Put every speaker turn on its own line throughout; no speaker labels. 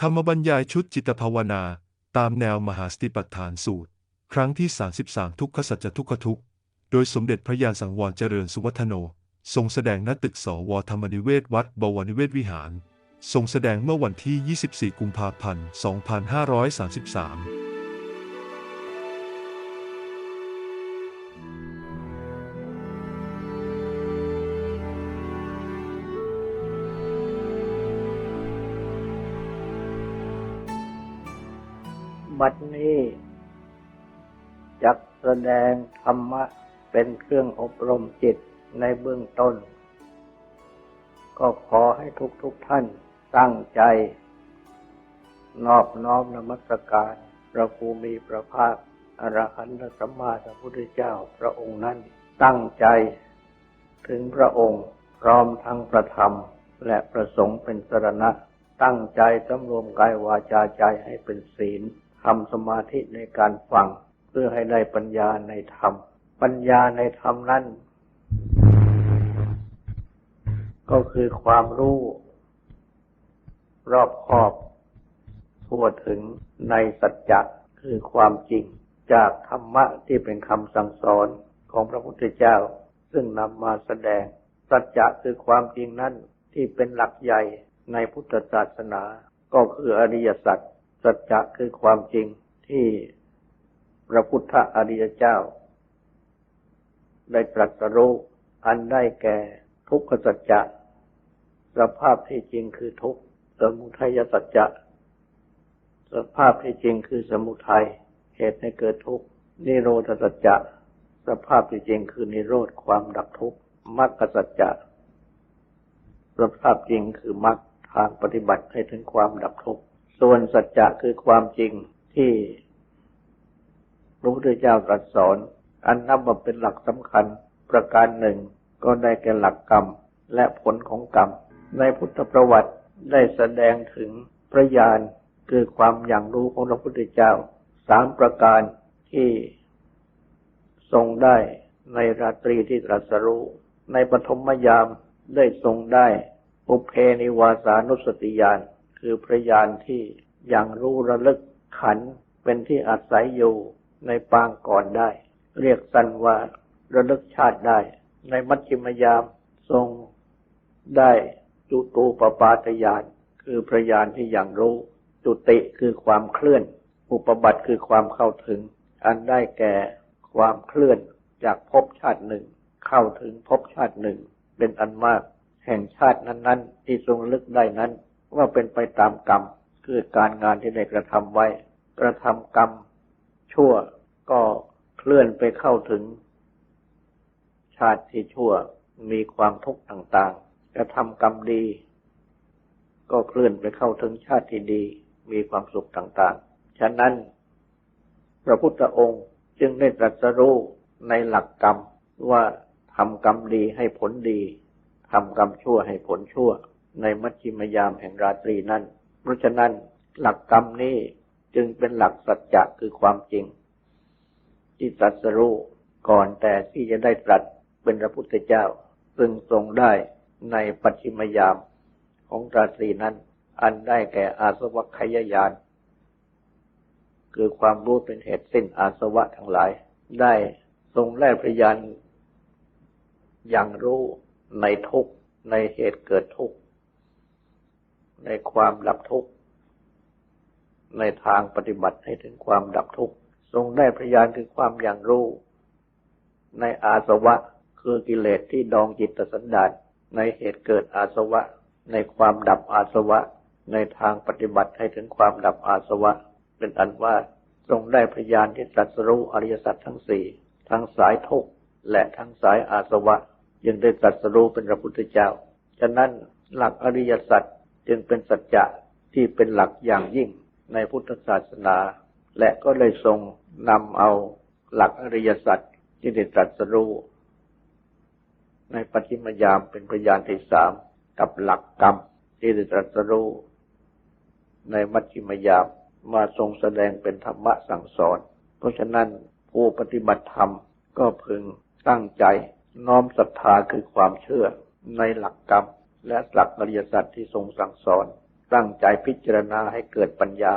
ธรรมบรรยายชุดจิตภาวนา ตามแนวมหาสติปัฏฐานสูตร ครั้งที่ 33 ทุกขสัจจทุกขทุก โดยสมเด็จพระยาณสังวรเจริญสุวัฒโน ทรงแสดงณตึกสวธรรมนิเวศวัดบวรนิเวศวิหาร ทรงแสดงเมื่อวันที่ 24 กุมภาพันธ์ 2533
บัดนี้จักแสดงธรรมะเป็นเครื่องอบรมจิตในเบื้องต้น ก็ขอให้ทุกทุกท่านตั้งใจ นอบน้อมนมัสการพระภูมิพระภาคอรหันตสัมมาสัมพุทธเจ้าพระองค์นั้นตั้งใจถึงพระองค์พร้อมทั้งประธรรมและประสงค์เป็นสรณะตั้งใจสำรวมกายวาจาใจให้เป็นศีล ทำสมาธิในการฟัง เพื่อให้ได้ปัญญาในธรรม ปัญญาในธรรมนั้นก็คือความรู้ รอบคอบทั่วถึงในสัจจะคือความจริงจากธรรมะที่เป็นคำสั่งสอนของพระพุทธเจ้า ซึ่งนำมาแสดง สัจจะคือความจริงนั้นที่เป็นหลักใหญ่ในพุทธศาสนา ก็คืออริยสัจ สัจจะคือความจริงที่พระพุทธอริยเจ้า ได้ตรัสรู้อันได้แก่ทุกขสัจจะสภาพที่จริงคือทุกสมุทัยสัจจะสภาพที่จริงคือสมุทัยเหตุให้เกิดทุกข์นิโรธสัจจะสภาพที่จริงคือนิโรธความดับทุกข์มรรคสัจจะสภาพจริงคือมรรคทางปฏิบัติให้ถึงความดับทุกข์ ส่วนสัจจะคือความจริงที่พระพุทธเจ้าตรัสสอน อันนับว่าเป็นหลักสำคัญประการหนึ่ง ก็ได้แก่หลักกรรมและผลของกรรม ในพุทธประวัติได้แสดงถึงพระญาณคือความอย่างรู้ของพระพุทธเจ้าสามประการที่ทรงได้ในราตรีที่ตรัสรู้ ในปฐมยามได้ทรงได้อุเพนิวาสานุสติญาณ คือพระญาณที่ย่างรู้ระลึกขันเป็นที่อาศัยอยู่ในปางก่อนได้ เรียกสั้นว่าระลึกชาติได้ ในมัชฌิมยามทรงได้จุตูปปาตญาณคือพระญาณที่ย่างรู้ จุติคือความเคลื่อน อุปบัติคือความเข้าถึง อันได้แก่ความเคลื่อนจากภพชาติหนึ่ง เข้าถึงภพชาติหนึ่ง เป็นอันมาก แห่งชาตินั้น ๆ ที่ทรงลึกได้นั้น ว่าเป็นไปตามกรรม คือการงานที่ได้กระทำไว้ กระทำกรรม ชั่วก็เคลื่อนไปเข้าถึง ชาติที่ชั่วมีความทุกข์ต่างๆ กระทำกรรมดี ก็เคลื่อนไปเข้าถึงชาติที่ดี มีความสุขต่างๆ ฉะนั้น พระพุทธองค์จึงได้ตรัสรู้ในหลักกรรมว่าทำกรรมดีให้ผลดีทำกรรมชั่วให้ผลชั่ว ในมัชฌิมยามแห่งราตรีนั้น เพราะฉะนั้นหลักกรรมนี้จึงเป็นหลักสัจจะคือความจริง ที่ตรัสรู้ก่อนแต่ที่จะได้ตรัสเป็นพระพุทธเจ้า ซึ่งทรงได้ในปัจฉิมยามของราตรีนั้น อันได้แก่อาสวัคยายาน คือความรู้เป็นเหตุสิ้นอาสวะทั้งหลาย ได้ทรงแล่พยานอย่างรู้ในทุกในเหตุเกิดทุกข์ ในความดับทุกข์ ในทางปฏิบัติให้ถึงความดับทุกข์ ทรงได้พยานคือความอย่างรู้ ในอาสวะคือกิเลสที่ดองจิตสันดานในเหตุเกิดอาสวะ ในความดับอาสวะ ในทางปฏิบัติให้ถึงความดับอาสวะ เป็นอันว่าทรงได้พยานที่ตรัสรู้อริยสัจทั้งสี่ทั้งสายทุกข์และทั้งสายอาสวะยังได้ตรัสรู้เป็นพระพุทธเจ้า ฉะนั้นหลักอริยสัจ จึงเป็นสัจจะที่เป็นหลักอย่างยิ่งในพุทธศาสนา และก็เลยทรงนำเอาหลักอริยสัจที่ได้ตรัสรู้ในปฏิมยามเป็นพยานที่สามกับหลักกรรมที่ได้ตรัสรู้ในมัชฌิมยามมาทรงแสดงเป็นธรรมะสั่งสอน เพราะฉะนั้นผู้ปฏิบัติธรรมก็พึงตั้งใจน้อมศรัทธาคือความเชื่อในหลักกรรม และหลักอริยสัจที่ทรงสั่งสอน ตั้งใจพิจารณาให้เกิดปัญญา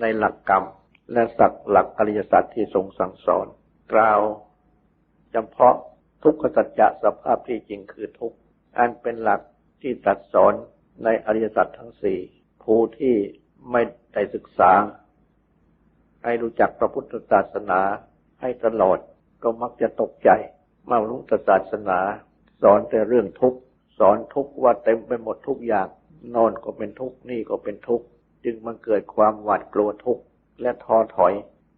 ในหลักกรรม และสักหลักอริยสัจที่ทรงสั่งสอน กล่าวเฉพาะทุกขสัจจะสภาพที่จริงคือทุกข์อันเป็นหลักที่ตรัสสอนในอริยสัจทั้งสี่ผู้ที่ไม่ได้ศึกษา ให้รู้จักพระพุทธศาสนาให้ตลอดก็มักจะตกใจเมื่อรู้ศาสนา สอนแต่เรื่องทุกข์ สอนทุกว่าเต็มไปหมดทุกอย่างนอนก็เป็นทุกข์นี่ก็เป็นทุกข์จึงมันเกิดความหวาดกลัวทุกข์และท้อถอย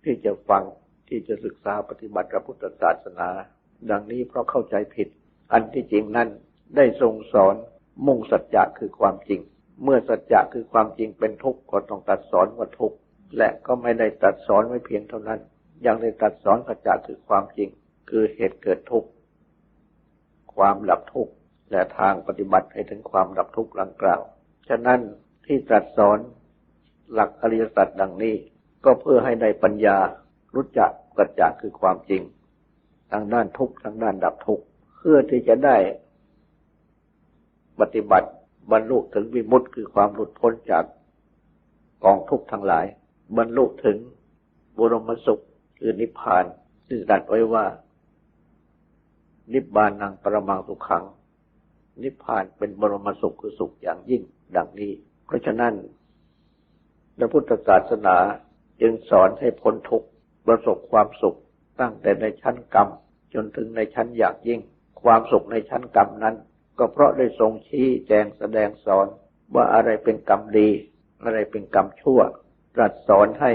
ที่จะฟังที่จะศึกษาปฏิบัติพระพุทธศาสนา ดังนี้เพราะเข้าใจผิด อันที่จริงนั้นได้ทรงสอนมุ่งสัจจะคือความจริง เมื่อสัจจะคือความจริงเป็นทุกข์ก็ต้องตัดสอนว่าทุกข์และก็ไม่ได้ตัดสอนไว้เพียงเท่านั้น ยังได้ตัดสอนสัจจะคือความจริง คือเหตุเกิดทุกข์ความดับทุกข์ และทางปฏิบัติให้ถึงความดับทุกข์ดังกล่าว ฉะนั้นที่ตรัสสอนหลักอริยสัจดังนี้ ก็เพื่อให้ได้ปัญญารู้จักสัจจะคือความจริงทางด้านทุกข์ทางด้านดับทุกข์เพื่อที่จะได้ปฏิบัติบรรลุถึงวิมุตติคือความหลุดพ้นจากกองทุกข์ทั้งหลาย บรรลุถึงบุรมสุขคือนิพพานที่ตรัสไว้ว่า นิบานังปรมังสุขขัง นิพพานเป็นบรมสุขคือสุขอย่างยิ่งดังนี้ เพราะฉะนั้นพระพุทธศาสนาจึงสอนให้พ้นทุกข์ประสบความสุขตั้งแต่ในชั้นกรรม จนถึงในชั้นอยากยิ่ง ความสุขในชั้นกรรมนั้น ก็เพราะได้ทรงชี้แจงแสดงสอนว่าอะไรเป็นกรรมดี อะไรเป็นกรรมชั่วตรัสสอนให้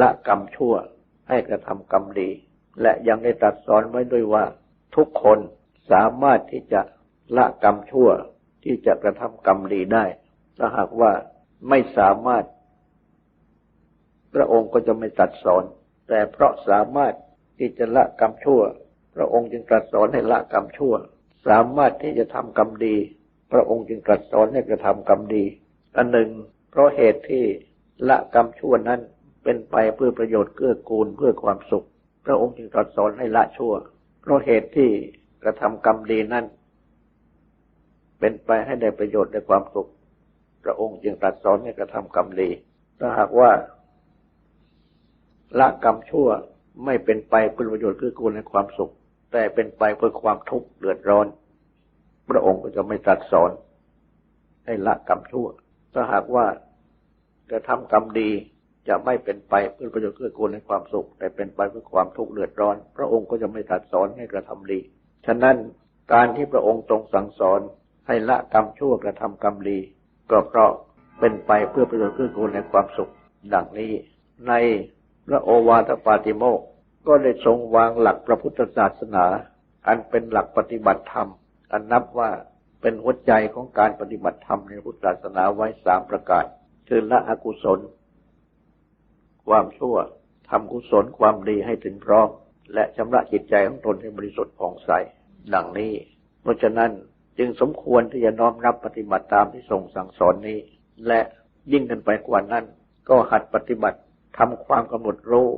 ละกรรมชั่วให้กระทำกรรมดี และยังได้ตรัสสอนไว้ด้วยว่า ทุกคนสามารถที่จะ ละกรรมชั่วที่จะกระทำกรรมดีได้ ถ้าหากว่าไม่สามารถ พระองค์ก็จะไม่ตรัสสอน แต่เพราะสามารถที่จะละกรรมชั่ว พระองค์จึงตรัสสอนให้ละกรรมชั่ว สามารถที่จะทำกรรมดี พระองค์จึงตรัสสอนให้กระทำกรรมดีอันหนึ่ง เพราะเหตุที่ละกรรมชั่วนั้นเป็นไปเพื่อประโยชน์เกื้อกูลเพื่อความสุข พระองค์จึงตรัสสอนให้ละชั่ว เพราะเหตุที่กระทำกรรมดีนั้น เป็นไปให้ได้ประโยชน์ได้ความสุข พระองค์จึงตรัสสอนให้กระทำกรรมดี ถ้าหากว่าละกรรมชั่วไม่เป็นไปเพื่อประโยชน์เกื้อกูลในความสุข แต่เป็นไปเพื่อความทุกข์เดือดร้อน พระองค์ก็จะไม่ตรัสสอน ให้ละกรรมชั่ว ถ้าหากว่ากระทำกรรมดีจะไม่เป็นไปเพื่อประโยชน์คือกูลในความสุข แต่เป็นไปเพื่อความทุกข์เดือดร้อน พระองค์ก็จะไม่ตรัสสอนให้กระทำดี ฉะนั้นการที่พระองค์ทรงสั่งสอน ให้ละกรรมชั่วกระทำกรรมดี ก็เพราะเป็นไปเพื่อประโยชน์เกื้อกูลในความสุข ดังนี้ ในพระโอวาทปาติโมกก็ได้ทรงวางหลักพระพุทธศาสนา อันเป็นหลักปฏิบัติธรรม อันนับว่าเป็นหัวใจของการปฏิบัติธรรมในพุทธศาสนาไว้สามประการ คือละอกุศล ความชั่วทำกุศลความดีให้ถึงพร้อม และชำระจิตใจของตนให้บริสุทธิ์ผ่องใสดังนี้ เพราะฉะนั้น จึงสมควรที่จะน้อมรับปฏิบัติตามที่ทรงสั่งสอนนี้ และยิ่งขึ้นไปกว่านั้น ก็หัดปฏิบัติทำความกำหนดรู้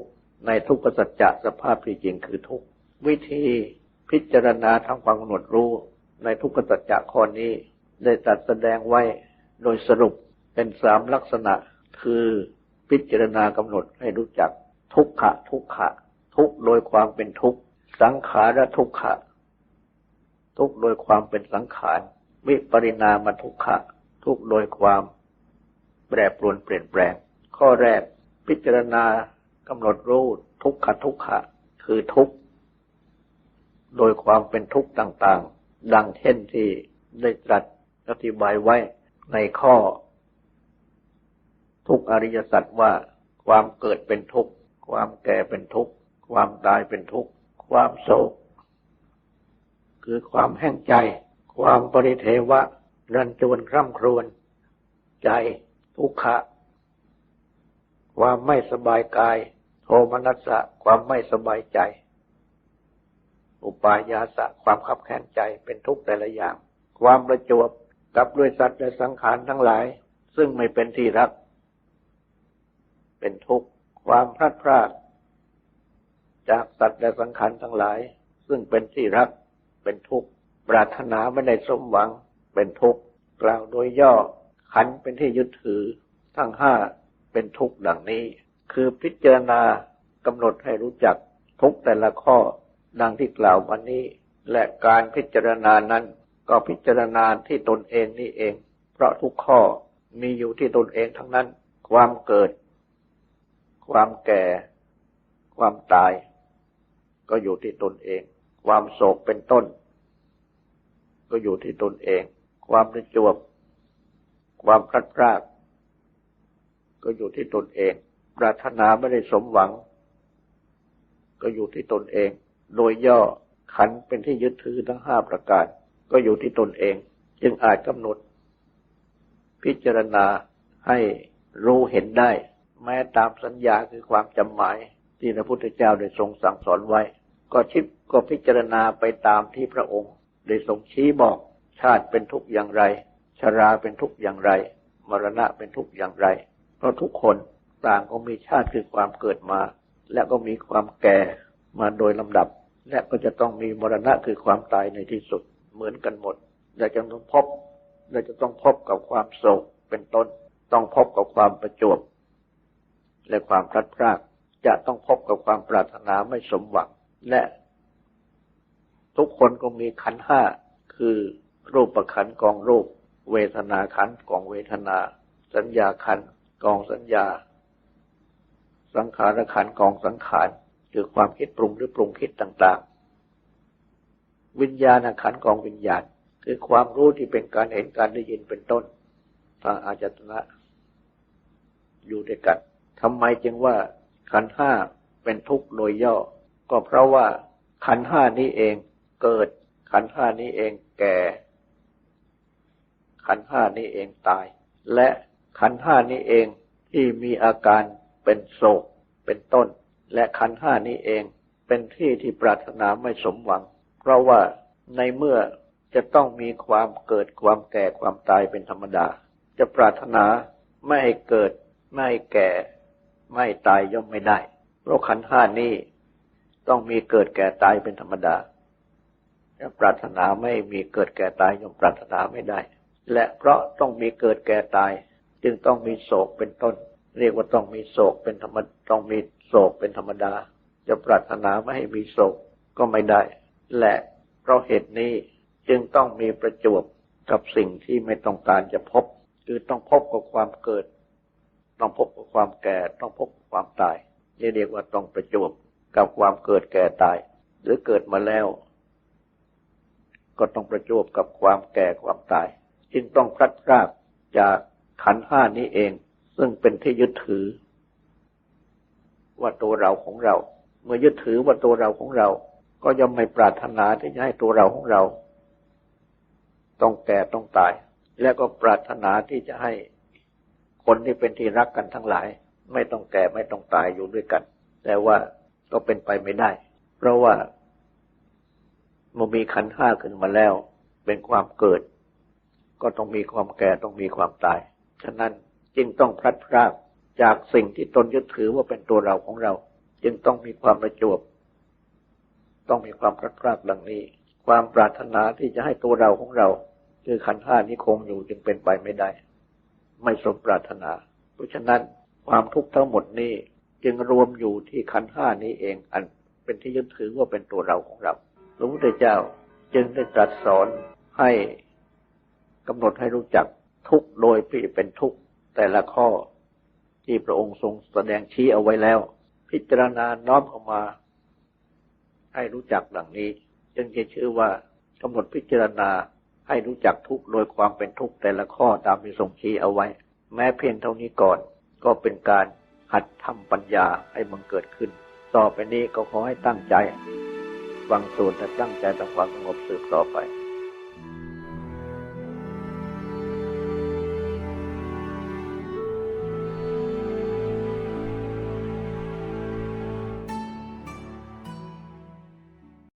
ในทุกขสัจจะสภาพที่จริงคือทุกวิธีพิจารณาทำความกำหนดรู้ในทุกขสัจจะข้อนี้ ได้ตัดแสดงไว้โดยสรุปเป็นสามลักษณะ คือพิจารณากำหนดให้รู้จัก ทุกขะ ทุกขะ ทุกโดยความเป็นทุกสังขารทุกขะ ทุกโดยความเป็นสังขาร วิปริณามทุกขะ ทุกโดยความแปรปรวนเปลี่ยนแปลง ข้อแรกพิจารณากำหนดรู้ทุกขะทุกขะ คือทุกขโดยความเป็นทุกข์ต่างๆ ดังเช่นที่ได้ตรัสอธิบายไว้ในข้อ ทุกอริยสัจว่า ความเกิดเป็นทุกข์ ความแก่เป็นทุกข์ ความตายเป็นทุกข์ ความโศก คือความแห้งใจ ความปริเทวะรันจวนคร่ำครวญใจทุกขะ ความไม่สบายกาย โทมนัสสะความไม่สบายใจ อุปายาสะความขับแค้นใจเป็นทุกข์แต่ละอย่าง ความประจวบกับด้วยสัตว์และสังขารทั้งหลาย ซึ่งไม่เป็นที่รัก เป็นทุกข์ความพลาดพลาดจากสัตว์และสังขารทั้งหลาย ซึ่งเป็นที่รัก เป็นทุกข์ ปรารถนาไม่ได้สมหวัง เป็นทุกข์ กล่าวโดยย่อ ขันเป็นที่ยึดถือ ทั้งห้าเป็นทุกข์ดังนี้ คือพิจารณากำหนดให้รู้จักทุกแต่ละข้อดังที่กล่าวมานี้ และการพิจารณานั้นก็พิจารณาที่ตนเองนี่เอง เพราะทุกข้อมีอยู่ที่ตนเองทั้งนั้น ความเกิด ความแก่ ความตาย ก็อยู่ที่ตนเอง ความโศกเป็นต้น ก็อยู่ที่ตนเอง ความประจวบ ความพลัดพราก ก็อยู่ที่ตนเอง ปรารถนาไม่ได้สมหวัง ก็อยู่ที่ตนเอง โดยย่อขันเป็นที่ยึดถือทั้งห้าประการ ก็อยู่ที่ตนเอง จึงอาจกำหนด พิจารณาให้รู้เห็นได้ แม้ตามสัญญาคือความจำหมาย ที่พระพุทธเจ้าได้ทรงสั่งสอนไว้ ก็ชิด ก็พิจารณาไปตามที่พระองค์ ได้ทรงชี้บอก ชาติเป็นทุกข์อย่างไร ชราเป็นทุกข์อย่างไร มรณะเป็นทุกข์อย่างไร เพราะทุกคนต่างก็มีชาติคือความเกิดมา และก็มีความแก่มาโดยลำดับ และก็จะต้องมีมรณะคือความตายในที่สุดเหมือนกันหมดและจะต้องพบและจะต้องพบกับความโศกเป็นต้น ต้องพบกับความประจวบ และความพลัดพราก จะต้องพบกับความปรารถนาไม่สมหวัง และ ทุกคนก็มีขันห้าคือรูปประขันกองรูป เวทนาขันกองเวทนา สัญญาขันกองสัญญา สังขารขันกองสังขารคือความคิดปรุงหรือปรุงคิดต่าง ๆ วิญญาณขันกองวิญญาณ คือความรู้ที่เป็นการเห็นการได้ยินเป็นต้นทางอาจตนะอยู่ด้วยกันทำไมจึงว่าขันห้าเป็นทุกข์โดยย่อ ก็เพราะว่าขันห้านี้เอง เกิด ขันห้านี้เองแก่ ขันห้านี้เองตาย และขันห้านี้เองที่มีอาการเป็นโศกเป็นต้น และขันห้านี้เองเป็นที่ที่ปรารถนาไม่สมหวัง เพราะว่าในเมื่อจะต้องมีความเกิดความแก่ความตายเป็นธรรมดา จะปรารถนาไม่ให้เกิด ไม่ให้แก่ ไม่ตายย่อมไม่ได้เพราะขันห้านี้ต้องมีเกิดแก่ตายเป็นธรรมดา ปรารถนาไม่มีเกิดแก่ตายย่อมปรารถนาไม่ได้ และเพราะต้องมีเกิดแก่ตาย จึงต้องมีโศกเป็นต้น เรียกว่าต้องมีโศกเป็นธรรมต้องมีโศกเป็นธรรมดา จะปรารถนาไม่ให้มีโศกก็ไม่ได้ และเพราะเหตุนี้จึงต้องมีประจวบกับสิ่งที่ไม่ต้องการจะพบ คือต้องพบกับความเกิด ต้องพบกับความแก่ ต้องพบกับความตายนี่เรียกว่าต้องประจวบกับความเกิดแก่ตาย หรือเกิดมาแล้ว ก็ต้องประจบกับความแก่ความตาย จึงต้องพลัดพรากจากขันห้านี้เอง ซึ่งเป็นที่ยึดถือ ว่าตัวเราของเรา เมื่อยึดถือว่าตัวเราของเรา ก็ย่อมไม่ปรารถนาที่จะให้ตัวเราของเรา ต้องแก่ต้องตาย และก็ปรารถนาที่จะให้คนที่เป็นที่รักกันทั้งหลาย ไม่ต้องแก่ไม่ต้องตายอยู่ด้วยกัน แต่ว่าก็เป็นไปไม่ได้ เพราะว่า มันมีขันห้าขึ้นมาแล้ว เป็นความเกิด ก็ต้องมีความแก่ต้องมีความตาย ฉะนั้นจึงต้องพลัดพรากจากสิ่งที่ตนยึดถือว่าเป็นตัวเราของเรา จึงต้องมีความประจวบ ต้องมีความพลัดพรากดังนี้ ความปรารถนาที่จะให้ตัวเราของเรา คือขันห้านี้คงอยู่จึงเป็นไปไม่ได้ ไม่สมปรารถนา เพราะฉะนั้นความทุกข์ทั้งหมดนี้จึงรวมอยู่ที่ขันห้านี้เองอันเป็นที่ยึดถือว่าเป็นตัวเราของเรา พระพุทธเจ้าจึงได้ตรัสสอนให้กำหนดให้รู้จักทุกโดยที่เป็นทุกแต่ละข้อที่พระองค์ทรงแสดงชี้เอาไว้แล้ว พิจารณาน้อมเข้ามา ให้รู้จักดังนี้ จึงจะชื่อว่ากำหนดพิจารณาให้รู้จักทุกโดยความเป็นทุกแต่ละข้อตามที่ทรงชี้เอาไว้ แม้เพียงเท่านี้ก่อน ก็เป็นการหัดทำปัญญาให้มันเกิดขึ้น ต่อไปนี้ก็ขอให้ตั้งใจ ฟังสูตรและตั้งใจทำความสงบสืบต่อไป